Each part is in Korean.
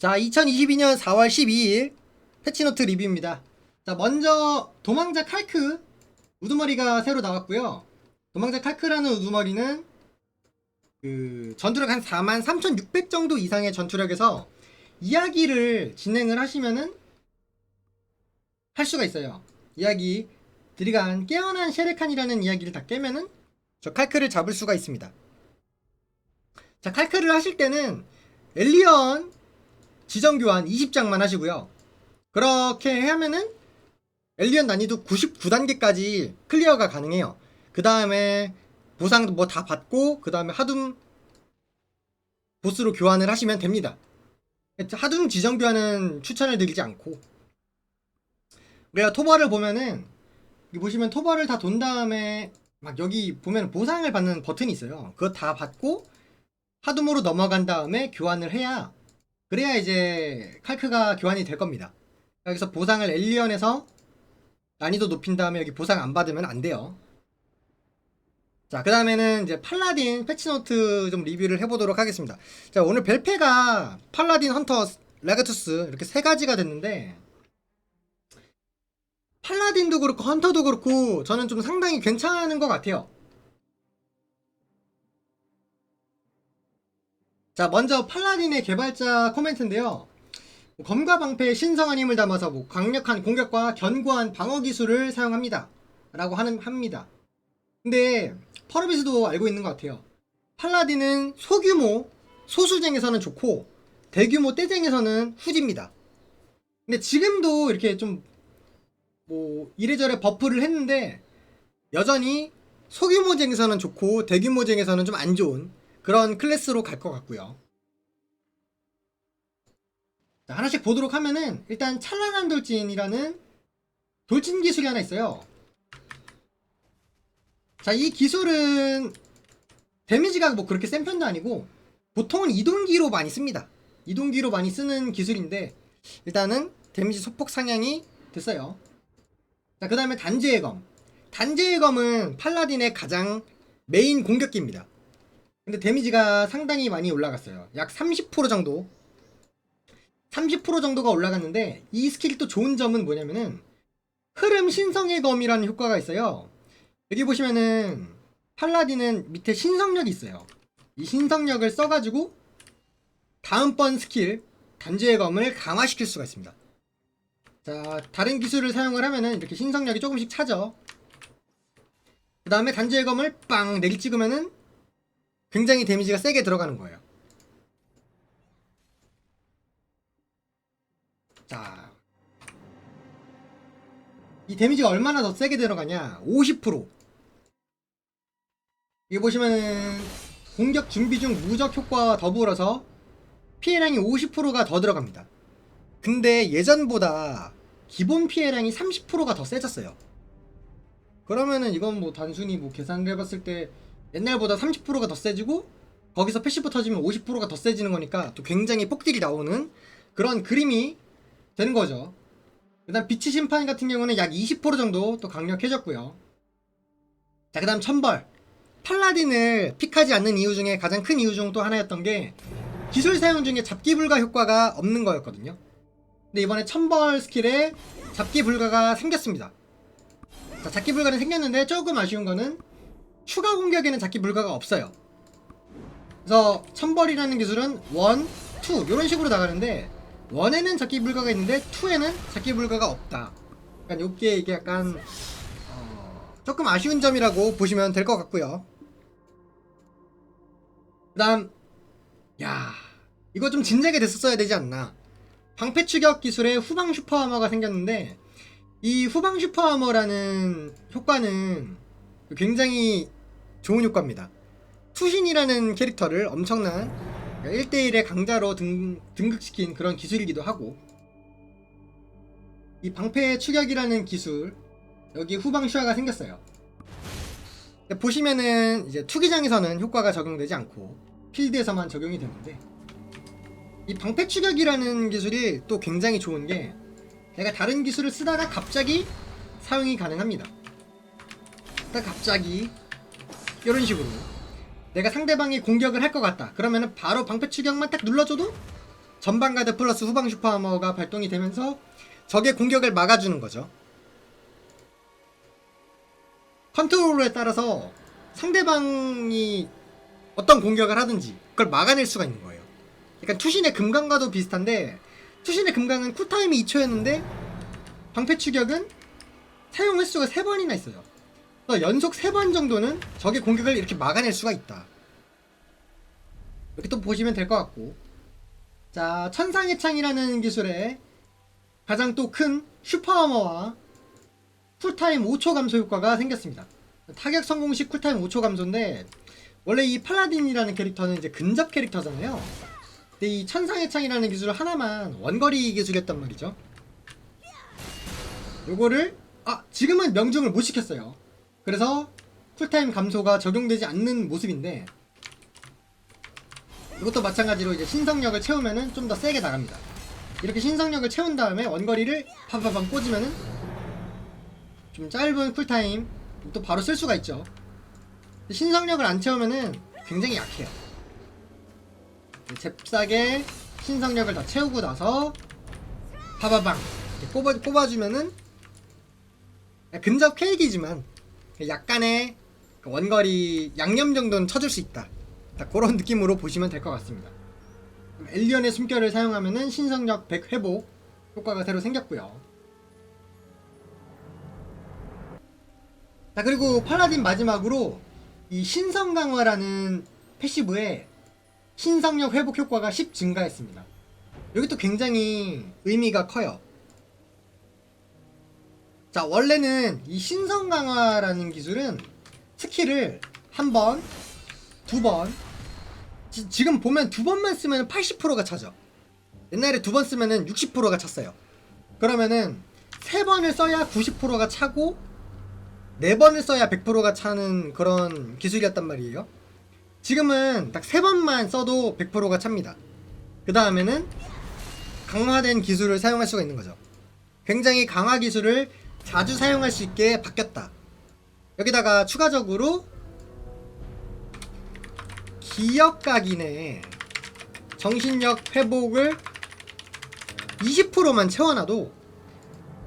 자, 2022년 4월 12일 패치노트 리뷰입니다. 자, 먼저 도망자 칼크 우두머리가 새로 나왔고요. 도망자 칼크라는 우두머리는 그 전투력 한43,600 정도 이상의 전투력에서 이야기를 진행을 하시면은 할 수가 있어요. 이야기 드리간 깨어난 셰르칸이라는 이야기를 다 깨면은 저 칼크를 잡을 수가 있습니다. 자, 칼크를 하실 때는 엘리언 지정 교환 20장만 하시고요. 그렇게 하면은 엘리언 난이도 99단계까지 클리어가 가능해요. 그 다음에 보상도 뭐 다 받고 그 다음에 하둠 보스로 교환을 하시면 됩니다. 하둠 지정 교환은 추천을 드리지 않고 우리가 토벌을 보면은 여기 보시면 토벌을 다 돈 다음에 막 여기 보면 보상을 받는 버튼이 있어요. 그거 다 받고 하둠으로 넘어간 다음에 교환을 해야 그래야 이제 칼크가 교환이 될 겁니다. 여기서 보상을 엘리언에서 난이도 높인 다음에 여기 보상 안 받으면 안 돼요. 자, 그 다음에는 이제 팔라딘 패치노트 좀 리뷰를 해보도록 하겠습니다. 자, 오늘 벨페가 팔라딘, 헌터, 레가투스 이렇게 세 가지가 됐는데 팔라딘도 그렇고 헌터도 그렇고 저는 좀 상당히 괜찮은 것 같아요. 자, 먼저 팔라딘의 개발자 코멘트인데요. 검과 방패의 신성한 힘을 담아서 뭐 강력한 공격과 견고한 방어 기술을 사용합니다. 라고 하는 합니다. 근데 퍼러비스도 알고 있는 것 같아요. 팔라딘은 소규모 소수쟁에서는 좋고 대규모 떼쟁에서는 후지입니다. 근데 지금도 이렇게 좀 뭐 이래저래 버프를 했는데 여전히 소규모쟁에서는 좋고 대규모쟁에서는 좀 안 좋은 그런 클래스로 갈 것 같고요. 자, 하나씩 보도록 하면은 일단 찬란한 돌진이라는 돌진 기술이 하나 있어요. 자, 이 기술은 데미지가 뭐 그렇게 센 편도 아니고 보통은 이동기로 많이 씁니다. 이동기로 많이 쓰는 기술인데 일단은 데미지 소폭 상향이 됐어요. 자, 그 다음에 단죄의 검. 단죄의 검은 팔라딘의 가장 메인 공격기입니다. 근데 데미지가 상당히 많이 올라갔어요. 약 30% 정도. 30% 정도가 올라갔는데 이 스킬이 또 좋은 점은 뭐냐면은 흐름 신성의 검이라는 효과가 있어요. 여기 보시면은 팔라딘은 밑에 신성력이 있어요. 이 신성력을 써가지고 다음번 스킬 단죄의 검을 강화시킬 수가 있습니다. 자, 다른 기술을 사용을 하면은 이렇게 신성력이 조금씩 차죠. 그 다음에 단죄의 검을 빵 내리 찍으면은 굉장히 데미지가 세게 들어가는 거예요. 자. 이 데미지가 얼마나 더 세게 들어가냐? 50%. 여기 보시면은 공격 준비 중 무적 효과와 더불어서 피해량이 50%가 더 들어갑니다. 근데 예전보다 기본 피해량이 30%가 더 세졌어요. 그러면은 이건 뭐 단순히 뭐 계산을 해봤을 때 옛날보다 30%가 더 세지고 거기서 패시브 터지면 50%가 더 세지는 거니까 또 굉장히 폭딜이 나오는 그런 그림이 되는 거죠. 그다음 빛의 심판 같은 경우는 약 20% 정도 또 강력해졌고요. 자, 그다음 천벌. 팔라딘을 픽하지 않는 이유 중에 가장 큰 이유 중 또 하나였던 게 기술 사용 중에 잡기 불가 효과가 없는 거였거든요. 근데 이번에 천벌 스킬에 잡기 불가가 생겼습니다. 자, 잡기 불가는 생겼는데 조금 아쉬운 거는 추가 공격에는 잡기 불가가 없어요. 그래서 천벌이라는 기술은 원, 투 이런 식으로 나가는데 원에는 잡기 불가가 있는데 투에는 잡기 불가가 없다. 약간 요게 이게 약간 어, 조금 아쉬운 점이라고 보시면 될 것 같고요. 그다음 야 이거 좀 진작에 됐었어야 되지 않나. 방패 추격 기술에 후방 슈퍼하머가 생겼는데 이 후방 슈퍼하머라는 효과는 굉장히 좋은 효과입니다. 투신이라는 캐릭터를 엄청난 1대1의 강자로 등, 등극시킨 그런 기술이기도 하고 이 방패 추격이라는 기술 여기 후방 슈아가 생겼어요. 보시면은 이제 투기장에서는 효과가 적용되지 않고 필드에서만 적용이 되는데 이 방패 추격이라는 기술이 또 굉장히 좋은 게 내가 다른 기술을 쓰다가 갑자기 사용이 가능합니다. 딱 갑자기 이런 식으로 내가 상대방이 공격을 할 것 같다. 그러면은 바로 방패 추격만 딱 눌러줘도 전방 가드 플러스 후방 슈퍼 아머가 발동이 되면서 적의 공격을 막아주는 거죠. 컨트롤에 따라서 상대방이 어떤 공격을 하든지 그걸 막아낼 수가 있는 거예요. 약간 투신의 금강과도 비슷한데 투신의 금강은 쿨타임이 2초였는데 방패 추격은 사용 횟수가 3번이나 있어요. 그래서 연속 3번 정도는 적의 공격을 이렇게 막아낼 수가 있다. 이렇게 또 보시면 될 것 같고 자 천상의 창이라는 기술에 가장 또 큰 슈퍼아머와 쿨타임 5초 감소 효과가 생겼습니다. 타격 성공 시 쿨타임 5초 감소인데 원래 이 팔라딘이라는 캐릭터는 이제 근접 캐릭터잖아요. 근데 이 천상의 창이라는 기술 하나만 원거리 기술이었단 말이죠. 요거를 아 지금은 명중을 못 시켰어요. 그래서 쿨타임 감소가 적용되지 않는 모습인데 이것도 마찬가지로 이제 신성력을 채우면은 좀 더 세게 나갑니다. 이렇게 신성력을 채운 다음에 원거리를 팡팡팡 꽂으면은 좀 짧은 쿨타임 또 바로 쓸 수가 있죠. 신성력을 안 채우면은 굉장히 약해요. 잽싸게 신성력을 다 채우고 나서 파바방 꼽아, 꼽아주면은 근접 케이크이지만 약간의 그 원거리 양념 정도는 쳐줄 수 있다. 딱 그런 느낌으로 보시면 될 것 같습니다. 엘리언의 숨결을 사용하면은 신성력 100 회복 효과가 새로 생겼고요. 자 그리고 팔라딘 마지막으로 이 신성 강화라는 패시브에 신성력 회복 효과가 10 증가했습니다. 여기 또 굉장히 의미가 커요. 자 원래는 이 신성 강화라는 기술은 스킬을 한 번, 두 번, 지, 지금 보면 두 번만 쓰면 80%가 차죠. 옛날에 두 번 쓰면은 60%가 찼어요. 그러면은 세 번을 써야 90%가 차고 네 번을 써야 100%가 차는 그런 기술이었단 말이에요. 지금은 딱 세 번만 써도 100%가 찹니다. 그 다음에는 강화된 기술을 사용할 수가 있는 거죠. 굉장히 강화 기술을 자주 사용할 수 있게 바뀌었다. 여기다가 추가적으로 기억각이네 정신력 회복을 20%만 채워놔도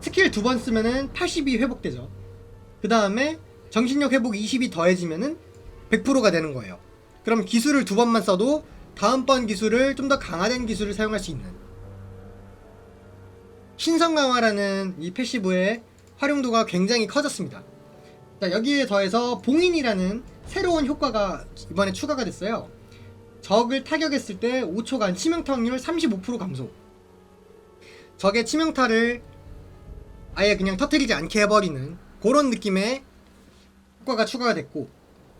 스킬 두 번 쓰면은 80이 회복되죠. 그 다음에 정신력 회복 20이 더해지면은 100%가 되는 거예요. 그럼 기술을 두 번만 써도 다음번 기술을 좀 더 강화된 기술을 사용할 수 있는 신성 강화라는 이 패시브의 활용도가 굉장히 커졌습니다. 자, 여기에 더해서 봉인이라는 새로운 효과가 이번에 추가가 됐어요. 적을 타격했을 때 5초간 치명타 확률 35% 감소. 적의 치명타를 아예 그냥 터트리지 않게 해버리는 그런 느낌의 효과가 추가가 됐고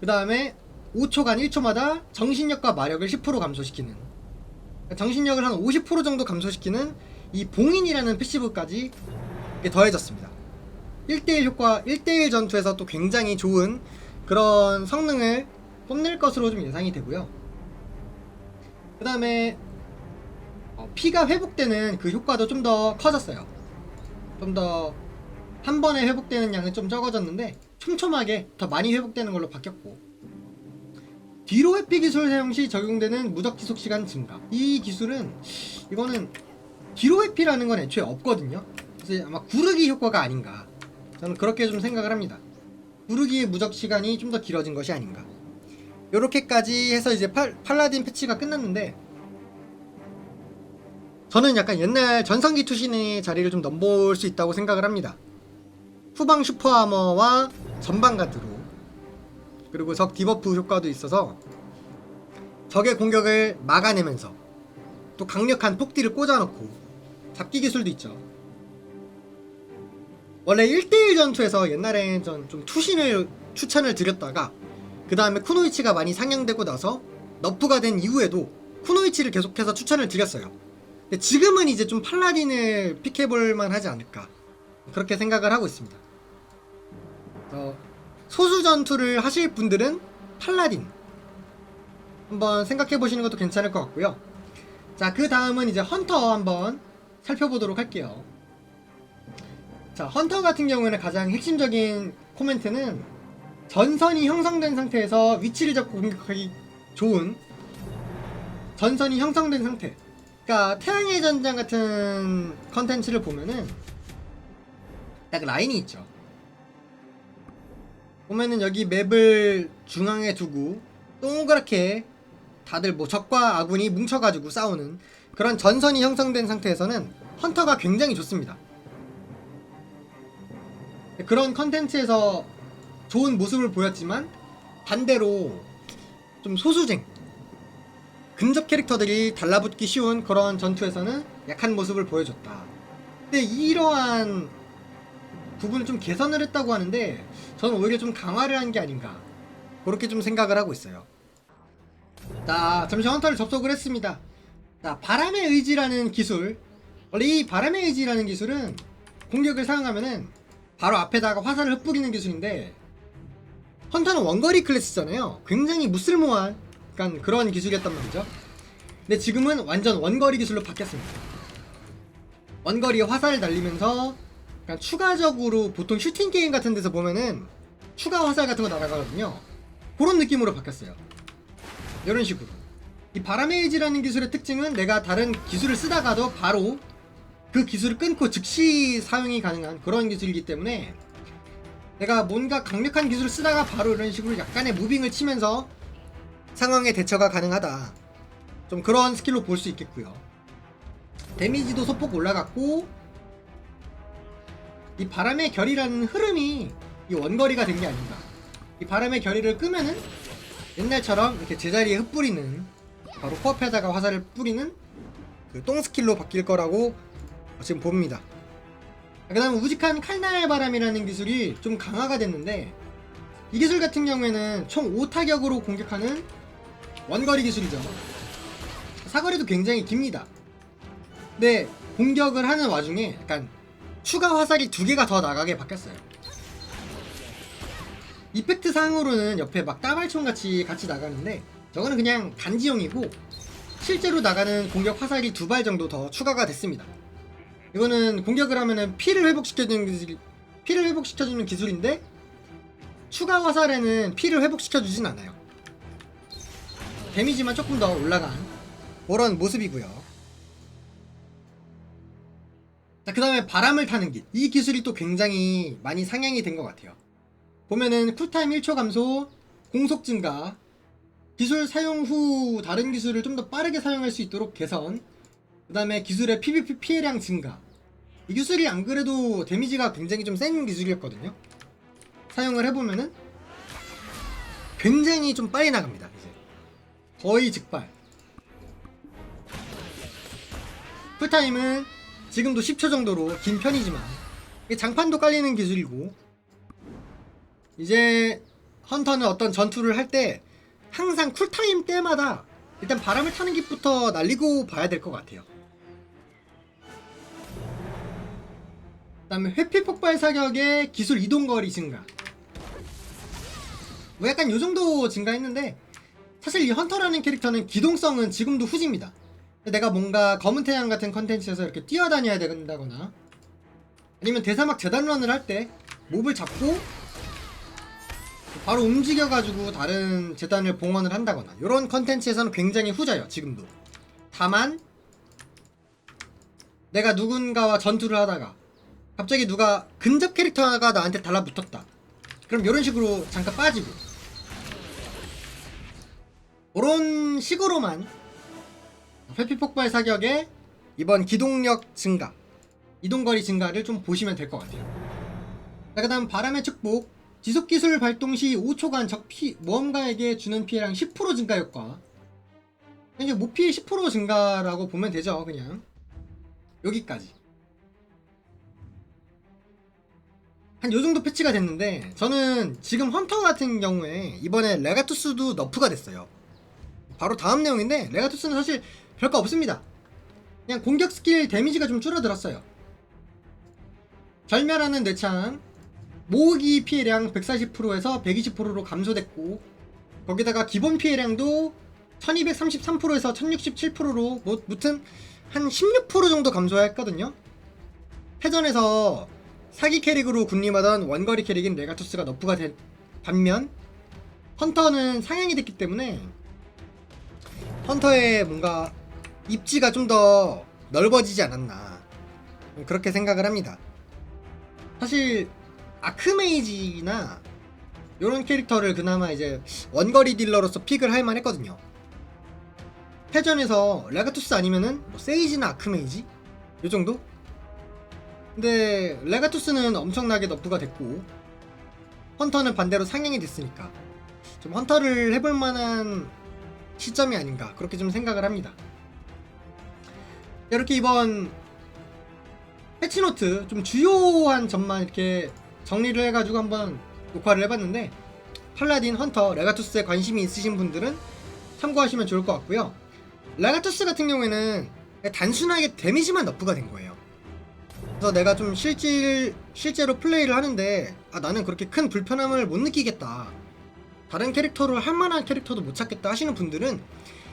그 다음에 5초간 1초마다 정신력과 마력을 10% 감소시키는 그러니까 정신력을 한 50% 정도 감소시키는 이 봉인이라는 패시브까지 더해졌습니다. 1대1 효과, 1대1 전투에서 또 굉장히 좋은 그런 성능을 뽐낼 것으로 좀 예상이 되고요. 그 다음에 어, 피가 회복되는 그 효과도 좀 더 커졌어요. 좀 더 한 번에 회복되는 양은 좀 적어졌는데 촘촘하게 더 많이 회복되는 걸로 바뀌었고 뒤로 회피 기술 사용 시 적용되는 무적 지속 시간 증가. 이 기술은 이거는 뒤로 회피라는 건 애초에 없거든요. 그래서 아마 구르기 효과가 아닌가. 저는 그렇게 좀 생각을 합니다. 구르기의 무적 시간이 좀 더 길어진 것이 아닌가. 요렇게까지 해서 이제 팔, 팔라딘 패치가 끝났는데 저는 약간 옛날 전성기 투신의 자리를 좀 넘볼 수 있다고 생각을 합니다. 후방 슈퍼 아머와 전방 가드로 그리고 적 디버프 효과도 있어서 적의 공격을 막아내면서 또 강력한 폭딜을 꽂아놓고 잡기 기술도 있죠. 원래 1대1 전투에서 옛날에 전좀 투신을 추천을 드렸다가 그 다음에 쿠노이치가 많이 상향되고 나서 너프가 된 이후에도 쿠노이치를 계속해서 추천을 드렸어요. 근데 지금은 이제 좀 팔라딘을 픽해볼만 하지 않을까 그렇게 생각을 하고 있습니다. 어, 소수 전투를 하실 분들은 팔라딘 한번 생각해 보시는 것도 괜찮을 것 같고요. 자, 그 다음은 이제 헌터 한번 살펴보도록 할게요. 자, 헌터 같은 경우에는 가장 핵심적인 코멘트는 전선이 형성된 상태에서 위치를 잡고 공격하기 좋은 전선이 형성된 상태. 그러니까 태양의 전장 같은 컨텐츠를 보면은 딱 라인이 있죠. 보면은 여기 맵을 중앙에 두고 동그랗게 다들 뭐 적과 아군이 뭉쳐가지고 싸우는 그런 전선이 형성된 상태에서는 헌터가 굉장히 좋습니다. 그런 컨텐츠에서 좋은 모습을 보였지만 반대로 좀 소수쟁 근접 캐릭터들이 달라붙기 쉬운 그런 전투에서는 약한 모습을 보여줬다. 근데 이러한 부분을 좀 개선을 했다고 하는데 저는 오히려 좀 강화를 한 게 아닌가 그렇게 좀 생각을 하고 있어요. 자 잠시 헌터를 접속을 했습니다. 자 바람의 의지라는 기술 원래 이 바람의 의지라는 기술은 공격을 사용하면은 바로 앞에다가 화살을 흩뿌리는 기술인데 헌터는 원거리 클래스잖아요. 굉장히 무쓸모한 약간 그런 기술이었단 말이죠. 근데 지금은 완전 원거리 기술로 바뀌었습니다. 원거리에 화살을 날리면서 약간 추가적으로 보통 슈팅 게임 같은 데서 보면은 추가 화살 같은 거 날아가거든요. 그런 느낌으로 바뀌었어요. 이런 식으로. 이 바람의 의지라는 기술의 특징은 내가 다른 기술을 쓰다가도 바로 그 기술을 끊고 즉시 사용이 가능한 그런 기술이기 때문에 내가 뭔가 강력한 기술을 쓰다가 바로 이런 식으로 약간의 무빙을 치면서 상황에 대처가 가능하다. 좀 그런 스킬로 볼 수 있겠고요. 데미지도 소폭 올라갔고 이 바람의 결이라는 흐름이 이 원거리가 된 게 아닌가. 이 바람의 결의를 끄면은 옛날처럼 이렇게 제자리에 흩뿌리는 바로 코앞에다가 화살을 뿌리는 그 똥 스킬로 바뀔 거라고 지금 봅니다. 그 다음 우직한 칼날 바람이라는 기술이 좀 강화가 됐는데 이 기술 같은 경우에는 총 5타격으로 공격하는 원거리 기술이죠. 사거리도 굉장히 깁니다. 근데 공격을 하는 와중에 약간 추가 화살이 두 개가 더 나가게 바뀌었어요. 이펙트 상으로는 옆에 막 따발총 같이 같이 나가는데 저거는 그냥 단지용이고 실제로 나가는 공격 화살이 두 발 정도 더 추가가 됐습니다. 이거는 공격을 하면은 피를 회복시켜주는 기술, 피를 회복시켜주는 기술인데 추가 화살에는 피를 회복시켜주진 않아요. 데미지만 조금 더 올라간 그런 모습이고요. 자, 그 다음에 바람을 타는 길. 이 기술이 또 굉장히 많이 상향이 된 것 같아요. 보면은 쿨타임 1초 감소, 공속 증가, 기술 사용 후 다른 기술을 좀 더 빠르게 사용할 수 있도록 개선, 그 다음에 기술의 PVP 피해량 증가. 이 기술이 안 그래도 데미지가 굉장히 좀 센 기술이었거든요. 사용을 해보면은 굉장히 좀 빨리 나갑니다. 이제 거의 즉발. 풀타임은 지금도 10초 정도로 긴 편이지만 장판도 깔리는 기술이고 이제 헌터는 어떤 전투를 할 때 항상 쿨타임 때마다 일단 바람을 타는 길부터 날리고 봐야 될 것 같아요. 그 다음에 회피 폭발 사격의 기술 이동 거리 증가. 뭐 약간 요 정도 증가했는데 사실 이 헌터라는 캐릭터는 기동성은 지금도 후지입니다. 내가 뭔가 검은 태양 같은 컨텐츠에서 이렇게 뛰어다녀야 된다거나 아니면 대사막 재단런을 할 때 몹을 잡고 바로 움직여가지고 다른 재단을 봉헌을 한다거나 이런 컨텐츠에서는 굉장히 후져요 지금도 다만 내가 누군가와 전투를 하다가 갑자기 누가 근접 캐릭터가 나한테 달라붙었다 그럼 이런 식으로 잠깐 빠지고 이런 식으로만 회피 폭발 사격에 이번 기동력 증가 이동거리 증가를 좀 보시면 될 것 같아요 자, 그 다음 바람의 축복 지속기술 발동 시 5초간 적 피, 모험가에게 주는 피해량 10% 증가 효과. 이제 모피해 10% 증가라고 보면 되죠, 그냥. 여기까지. 한 요정도 패치가 됐는데, 저는 지금 헌터 같은 경우에 이번에 레가투스도 너프가 됐어요. 바로 다음 내용인데, 레가투스는 사실 별거 없습니다. 그냥 공격 스킬 데미지가 좀 줄어들었어요. 절멸하는 뇌창, 모으기 피해량 140%에서 120%로 감소됐고 거기다가 기본 피해량도 1233%에서 1067%로 뭐 무튼 한 16% 정도 감소했거든요. 패전에서 사기 캐릭으로 군림하던 원거리 캐릭인 레가투스가 너프가 된 반면 헌터는 상향이 됐기 때문에 헌터의 뭔가 입지가 좀 더 넓어지지 않았나 그렇게 생각을 합니다. 사실 아크메이지나 이런 캐릭터를 그나마 이제 원거리 딜러로서 픽을 할 만했거든요. 패전에서 레가투스 아니면은 뭐 세이지나 아크메이지 요 정도? 근데 레가투스는 엄청나게 너프가 됐고 헌터는 반대로 상향이 됐으니까 좀 헌터를 해볼 만한 시점이 아닌가 그렇게 좀 생각을 합니다. 이렇게 이번 패치노트 좀 주요한 점만 이렇게 정리를 해가지고 한번 녹화를 해봤는데 팔라딘, 헌터, 레가투스에 관심이 있으신 분들은 참고하시면 좋을 것 같고요. 레가투스 같은 경우에는 단순하게 데미지만 너프가 된 거예요. 그래서 내가 좀 실질, 실제로 플레이를 하는데 아 나는 그렇게 큰 불편함을 못 느끼겠다. 다른 캐릭터를 할 만한 캐릭터도 못 찾겠다 하시는 분들은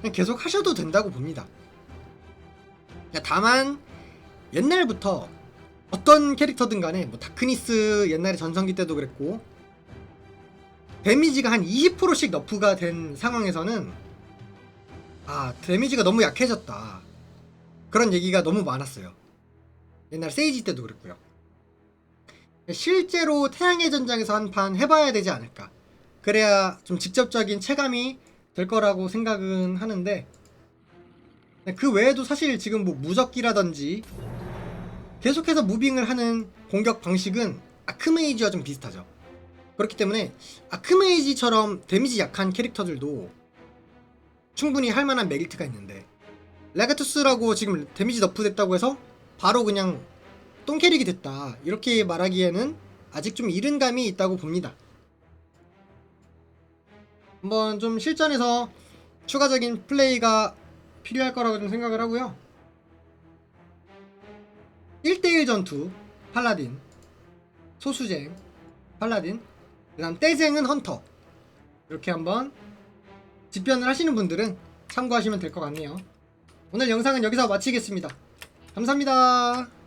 그냥 계속 하셔도 된다고 봅니다. 야, 다만 옛날부터 어떤 캐릭터든 간에 뭐 다크니스 옛날에 전성기 때도 그랬고 데미지가 한 20%씩 너프가 된 상황에서는 아 데미지가 너무 약해졌다 그런 얘기가 너무 많았어요 옛날 세이지 때도 그랬고요 실제로 태양의 전장에서 한 판 해봐야 되지 않을까 그래야 좀 직접적인 체감이 될 거라고 생각은 하는데 그 외에도 사실 지금 뭐 무적기라든지 계속해서 무빙을 하는 공격 방식은 아크메이지와 좀 비슷하죠. 그렇기 때문에 아크메이지처럼 데미지 약한 캐릭터들도 충분히 할 만한 메리트가 있는데 레가투스라고 지금 데미지 너프 됐다고 해서 바로 그냥 똥캐릭이 됐다. 이렇게 말하기에는 아직 좀 이른 감이 있다고 봅니다. 한번 좀 실전에서 추가적인 플레이가 필요할 거라고 좀 생각을 하고요. 1대1 전투 팔라딘. 소수쟁 팔라딘. 그 다음 떼쟁은 헌터. 이렇게 한번 집변을 하시는 분들은 참고하시면 될 것 같네요. 오늘 영상은 여기서 마치겠습니다 감사합니다